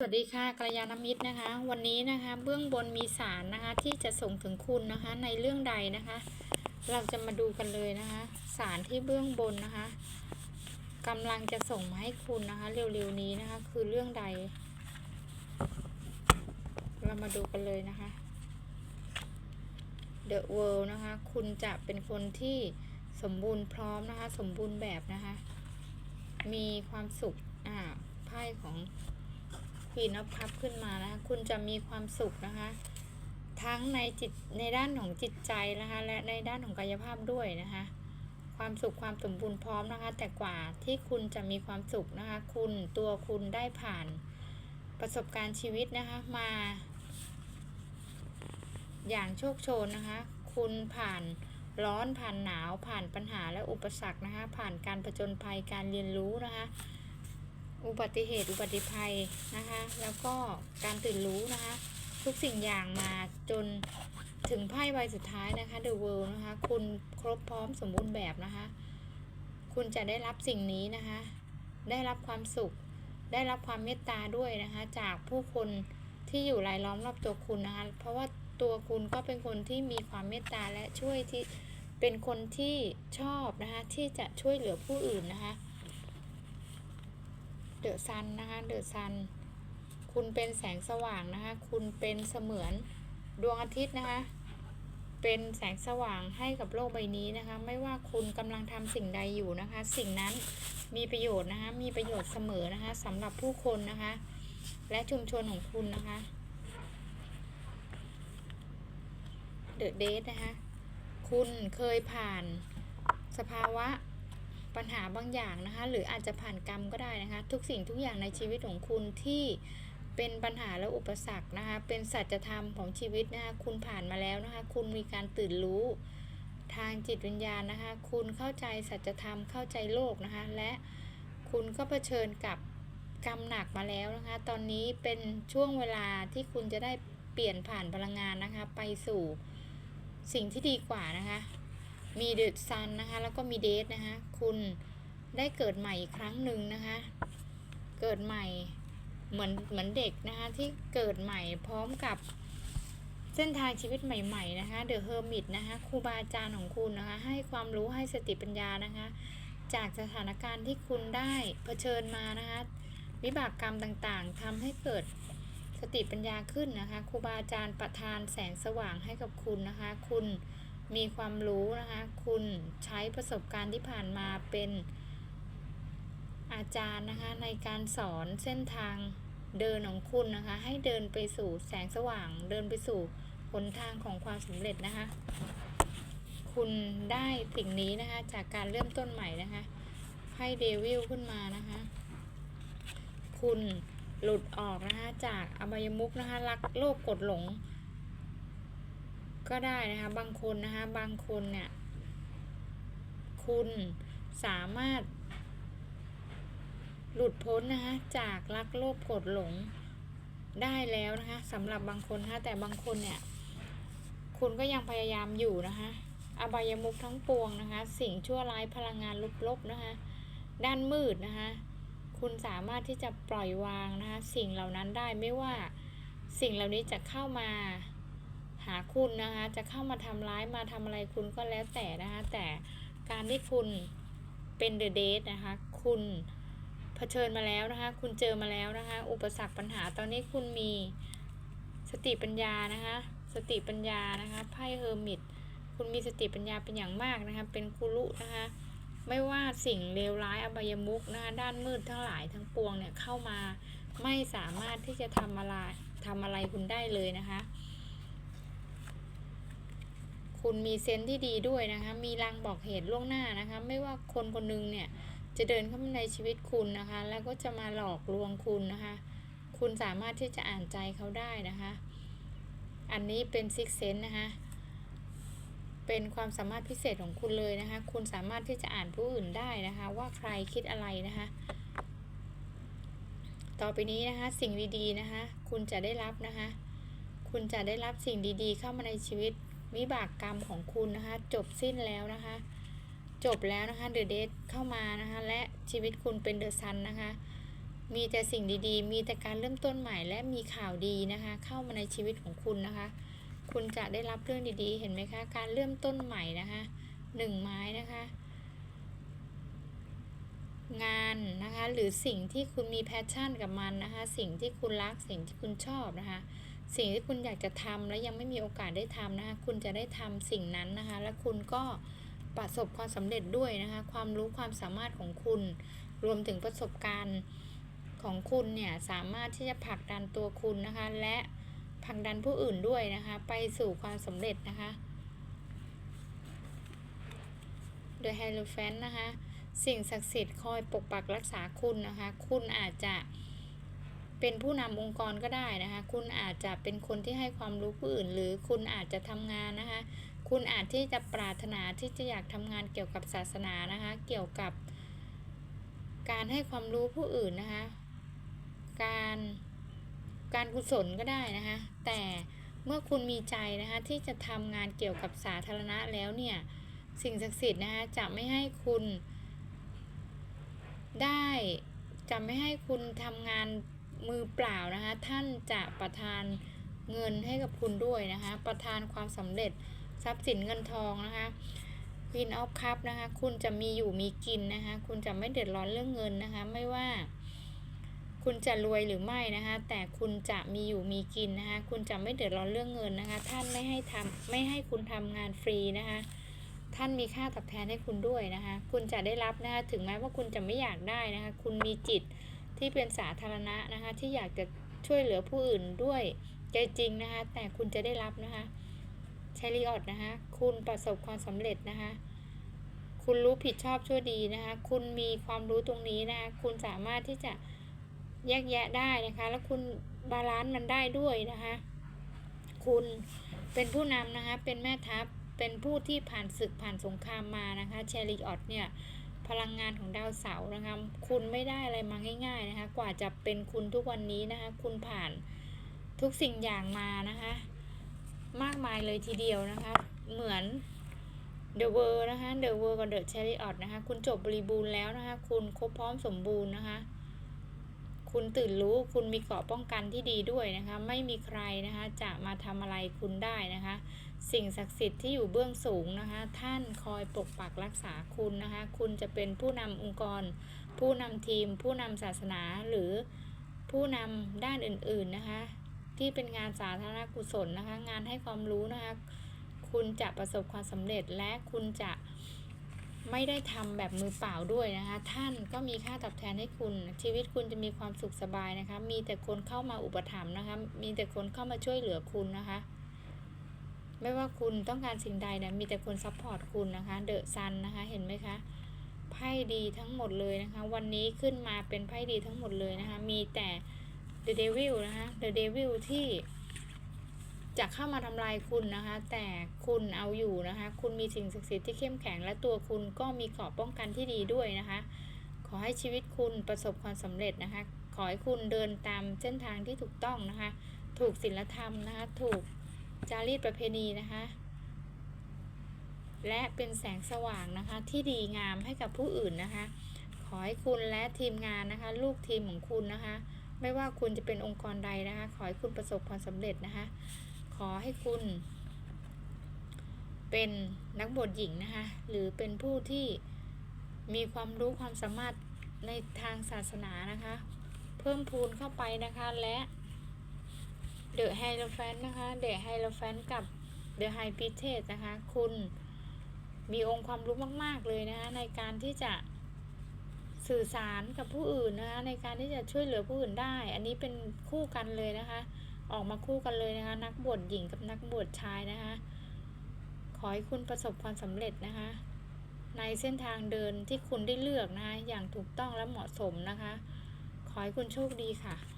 สวัสดีค่ะกัลยาณมิตรนะคะ วันนี้นะคะเบื้องบนมีสารนะคะ ที่จะส่งถึงคุณนะคะ ในเรื่องใดนะคะ เราจะมาดูกันเลยนะคะ สารที่เบื้องบนนะคะกำลังจะส่งมาให้คุณนะคะ เร็วๆนี้นะคะ คือเรื่องใด เรามาดูกันเลยนะคะ The World นะคะ คุณจะเป็นคนที่สมบูรณ์พร้อมนะคะ สมบูรณ์แบบนะคะ มีความสุขอ่าไพ่ของ ควีนอ f พับขึ้นมานะคะคุณจะมีความสุขนะคะ ทั้งในจิตในด้านของจิตใจนะคะ และในด้านของกายภาพด้วยนะคะ ความสุขความสมบูรณ์พร้อมนะคะ แต่กว่าที่คุณจะมีความสุขนะคะ คุณตัวคุณได้ผ่านประสบการณ์ชีวิตนะคะมา อย่างโชคโชนนะคะ คุณผ่านร้อนผ่านหนาวผ่านปัญหาและอุปสรรคนะคะ ผ่านการผจญภัยการเรียนรู้นะคะ อุบัติเหตุ อุบัติภัยนะคะ แล้วก็การตื่นรู้นะคะ ทุกสิ่งอย่างมาจนถึงไพ่ใบสุดท้ายนะคะ The World นะคะ คุณครบพร้อมสมบูรณ์แบบนะคะ คุณจะได้รับสิ่งนี้นะคะ ได้รับความสุข ได้รับความเมตตาด้วยนะคะ จากผู้คนที่อยู่รายล้อมรอบตัวคุณนะคะ เพราะว่าตัวคุณก็เป็นคนที่มีความเมตตาและช่วยที่เป็นคนที่ชอบนะคะ ที่จะช่วยเหลือผู้อื่นนะคะ เดอะซันนะคะเดอะซันคุณเป็นแสงสว่างนะคะ คุณเป็นเสมือนดวงอาทิตย์นะคะ เป็นแสงสว่างให้กับโลกใบนี้นะคะ ไม่ว่าคุณกำลังทำสิ่งใดอยู่นะคะ สิ่งนั้นมีประโยชน์นะคะ มีประโยชน์เสมอนะคะสำหรับผู้คนนะคะ และชุมชนของคุณนะคะเดอะเดทนะคะ คุณเคยผ่านสภาวะ ปัญหาบางอย่างนะคะ หรืออาจจะผ่านกรรมก็ได้นะคะ ทุกสิ่งทุกอย่างในชีวิตของคุณที่เป็นปัญหาและอุปสรรคนะคะ เป็นสัจธรรมของชีวิตนะคะ คุณผ่านมาแล้วนะคะ คุณมีการตื่นรู้ทางจิตวิญญาณนะคะ คุณเข้าใจสัจธรรม เข้าใจโลกนะคะ และคุณก็เผชิญกับกรรมหนักมาแล้วนะคะ ตอนนี้เป็นช่วงเวลาที่คุณจะได้เปลี่ยนผ่านพลังงานนะคะ ไปสู่สิ่งที่ดีกว่านะคะ มีเด e ซันนะคะ แล้วก็มีเดทนะคะ คุณได้เกิดใหม่อีกครั้งหนึ่งนะคะ เกิดใหม่เหมือนเหมือนเด็กนะคะ ที่เกิดใหม่พร้อมกับเส้นทางชีวิตใหม่ ๆ นะคะเดอะเฮอร์มิตนะคะครูบาอาจารย์ของคุณนะคะ ให้ความรู้ให้สติปัญญานะคะ จากสถานการณ์ที่คุณได้เผชิญมานะคะวิบากกรรมต่างๆทำให้เกิดสติปัญญาขึ้นนะคะครูบาอาจารย์ประทานแสงสว่างให้กับคุณนะคะ คุณ มีความรู้นะคะ คุณใช้ประสบการณ์ที่ผ่านมาเป็นอาจารย์นะคะในการสอนเส้นทางเดินของคุณนะคะ ให้เดินไปสู่แสงสว่าง เดินไปสู่หนทางของความสำเร็จนะคะ คุณได้สิ่งนี้นะคะ จากการเริ่มต้นใหม่นะคะให้เดวิลขึ้นมานะคะ คุณหลุดออกนะคะจากอบายมุกนะคะรักโลภกดหลง ก็ได้นะคะ บางคนนะคะ บางคนเนี่ย คุณสามารถ หลุดพ้นนะคะจากรักโลภโกรธหลงได้แล้วนะคะสำหรับบางคนนะคะแต่บางคนเนี่ย คุณก็ยังพยายามอยู่นะคะอบายมุกทั้งปวงนะคะ สิ่งชั่วร้ายพลังงานลบๆนะคะ ด้านมืดนะคะ คุณสามารถที่จะปล่อยวางนะคะ สิ่งเหล่านั้นได้ไม่ว่าสิ่งเหล่านี้จะเข้ามา หาคุณนะคะ จะเข้ามาทำร้ายมาทำอะไรคุณก็แล้วแต่นะคะ แต่การที่คุณเป็นเดอะเดทนะคะ คุณเผชิญมาแล้วนะคะ คุณเจอมาแล้วนะคะ อุปสรรคปัญหาตอนนี้คุณมีสติปัญญานะคะ สติปัญญานะคะไพ่เฮอร์มิตคุณมีสติปัญญาเป็นอย่างมากนะคะ เป็นกุลุนะคะไม่ว่าสิ่งเลวร้ายอบายมุกนะคะด้านมืดทั้งหลายทั้งปวงเนี่ยเข้ามาไม่สามารถที่จะทำอะไรทำอะไรคุณได้เลยนะคะ คุณมีเซนที่ดีด้วยนะคะ มีลางบอกเหตุล่วงหน้านะคะ ไม่ว่าคนคนหนึงเนี่ยจะเดินเข้ามาในชีวิตคุณนะคะ แล้วก็จะมาหลอกลวงคุณนะคะ คุณสามารถที่จะอ่านใจเขาได้นะคะ อันนี้เป็นซิกเซนนะคะ เป็นความสามารถพิเศษของคุณเลยนะคะ คุณสามารถที่จะอ่านผู้อื่นได้นะคะ ว่าใครคิดอะไรนะคะ ต่อไปนี้นะคะ สิ่งดีๆนะคะ คุณจะได้รับนะคะ คุณจะได้รับสิ่งดีๆ เข้ามาในชีวิต วิบากกรรมของคุณนะคะ จบสิ้นแล้วนะคะ จบแล้วนะคะเดอะเดทเข้ามานะคะ และชีวิตคุณเป็นเดอะซันนะคะ มีแต่สิ่งดีๆ มีแต่การเริ่มต้นใหม่และมีข่าวดีนะคะ เข้ามาในชีวิตของคุณนะคะ คุณจะได้รับเรื่องดีๆ เห็นไหมคะ การเริ่มต้นใหม่นะคะหนึ่งไม้นะคะ งานนะคะ หรือสิ่งที่คุณมีแพชชั่นกับมันนะคะ สิ่งที่คุณรักสิ่งที่คุณชอบนะคะ สิ่งที่คุณอยากจะทำและยังไม่มีโอกาสได้ทำนะคะคุณจะได้ทำสิ่งนั้นนะคะ และคุณก็ประสบความสำเร็จด้วยนะคะ ความรู้ความสามารถของคุณ รวมถึงประสบการณ์ของคุณเนี่ยสามารถที่จะผลักดันตัวคุณนะคะ และผลักดันผู้อื่นด้วยนะคะ ไปสู่ความสำเร็จนะคะโดยไฮโลแฟนนะคะ สิ่งศักดิ์สิทธิ์คอยปกปักรักษาคุณนะคะ คุณอาจจะ เป็นผู้นำองค์กรก็ได้นะคะ คุณอาจจะเป็นคนที่ให้ความรู้ผู้อื่น หรือคุณอาจจะทำงานนะคะ คุณอาจที่จะปรารถนาที่จะอยากทำงานเกี่ยวกับศาสนานะคะ เกี่ยวกับ การให้ความรู้ผู้อื่นนะคะ การการกุศลก็ได้นะคะ แต่เมื่อคุณมีใจนะคะที่จะทำงานเกี่ยวกับสาธารณะแล้วเนี่ย สิ่งศักดิ์สิทธิ์นะคะจะไม่ให้คุณได้จะไม่ให้คุณทำงาน มือเปล่านะคะ ท่านจะประทานเงินให้กับคุณด้วยนะคะ ประทานความสำเร็จทรัพย์สินเงินทองนะคะ Queen of Cup นะคะ คุณจะมีอยู่มีกินนะคะ คุณจะไม่เดือดร้อนเรื่องเงินนะคะ ไม่ว่า คุณจะรวยหรือไม่นะคะ แต่คุณจะมีอยู่มีกินนะคะ คุณจะไม่เดือดร้อนเรื่องเงินนะคะ ท่านไม่ให้ทำไม่ให้คุณทำงานฟรีนะคะ ท่านมีค่าตอบแทนให้คุณด้วยนะคะ คุณจะได้รับนะคะ ถึงแม้ว่าคุณจะไม่อยากได้นะคะ คุณมีจิต ที่เป็นสาธารณะนะคะที่อยากจะช่วยเหลือผู้อื่นด้วยใจจริงนะคะแต่คุณจะได้รับนะคะชลิออดนะคะคุณประสบความสำเร็จนะคะคุณรู้ผิดชอบชั่วดีนะคะคุณมีความรู้ตรงนี้นะคะคุณสามารถที่จะแยกแยะได้นะคะ แล้วคุณบาลานซ์มันได้ด้วยนะคะคุณเป็นผู้นำนะคะเป็นแม่ทัพเป็นผู้ที่ผ่านศึกผ่านสงครามมานะคะเชลิออตเนี่ย พลังงานของดาวเสาร์นะคะคุณไม่ได้อะไรมาง่าย ๆนะคะ กว่าจะเป็นคุณทุกวันนี้นะคะ คุณผ่านทุกสิ่งอย่างมานะคะ มากมายเลยทีเดียวนะคะ เหมือน The World นะคะ The World กับ The Chariot นะคะ คุณจบบริบูรณ์แล้วนะคะ คุณครบพร้อมสมบูรณ์นะคะ คุณตื่นรู้ คุณมีเกราะป้องกันที่ดีด้วยนะคะ ไม่มีใครนะคะ จะมาทำอะไรคุณได้นะคะ สิ่งศักดิ์สิทธิ์ที่อยู่เบื้องสูงนะคะ ท่านคอยปกปักรักษาคุณนะคะ คุณจะเป็นผู้นำองค์กร ผู้นำทีม ผู้นำศาสนาหรือผู้นำด้านอื่นๆนะคะ ที่เป็นงานสาธารณกุศลนะคะ งานให้ความรู้นะคะ คุณจะประสบความสำเร็จและคุณจะไม่ได้ทำแบบมือเปล่าด้วยนะคะ ท่านก็มีค่าตอบแทนให้คุณ ชีวิตคุณจะมีความสุขสบายนะคะ มีแต่คนเข้ามาอุปถัมภ์นะคะ มีแต่คนเข้ามาช่วยเหลือคุณนะคะ ไม่ว่าคุณต้องการสิ่งใดเนี่ยมีแต่คนซัพพอร์ตคุณนะคะ เดอะซันนะคะ เห็นไหมคะ ไพ่ดีทั้งหมดเลยนะคะ วันนี้ขึ้นมาเป็นไพ่ดีทั้งหมดเลยนะคะ มีแต่ The Devil นะคะ The Devil ที่จะเข้ามาทำลายคุณนะคะ แต่คุณเอาอยู่นะคะ คุณมีสิ่งศักดิ์สิทธิ์ที่เข้มแข็ง และตัวคุณก็มีเกราะป้องกันที่ดีด้วยนะคะ ขอให้ชีวิตคุณประสบความสำเร็จนะคะ ขอให้คุณเดินตามเส้นทางที่ถูกต้องนะคะ ถูกศีลธรรมนะคะ ถูก จารีตประเพณีนะคะ และเป็นแสงสว่างนะคะ ที่ดีงามให้กับผู้อื่นนะคะ ขอให้คุณและทีมงานนะคะ ลูกทีมของคุณนะคะ ไม่ว่าคุณจะเป็นองค์กรใดนะคะ ขอให้คุณประสบความสำเร็จนะคะ ขอให้คุณ เป็นนักบวชหญิงนะคะ หรือเป็นผู้ที่มีความรู้ความสามารถในทางศาสนานะคะ เพิ่มพูนเข้าไปนะคะและ เดอะไฮโลแฟนนะคะ เดอะไฮโลแฟนกับเดอะไฮพิเทสนะคะ คุณมีองค์ความรู้มาก ๆ เลยนะคะในการที่จะสื่อสารกับผู้อื่นนะคะในการที่จะช่วยเหลือผู้อื่นได้ อันนี้เป็นคู่กันเลยนะคะ ออกมาคู่กันเลยนะคะ นักบวชหญิงกับนักบวชชายนะคะ ขอให้คุณประสบความสำเร็จนะคะ ในเส้นทางเดินที่คุณได้เลือกนะคะอย่างถูกต้องและเหมาะสมนะคะ ขอให้คุณโชคดีค่ะ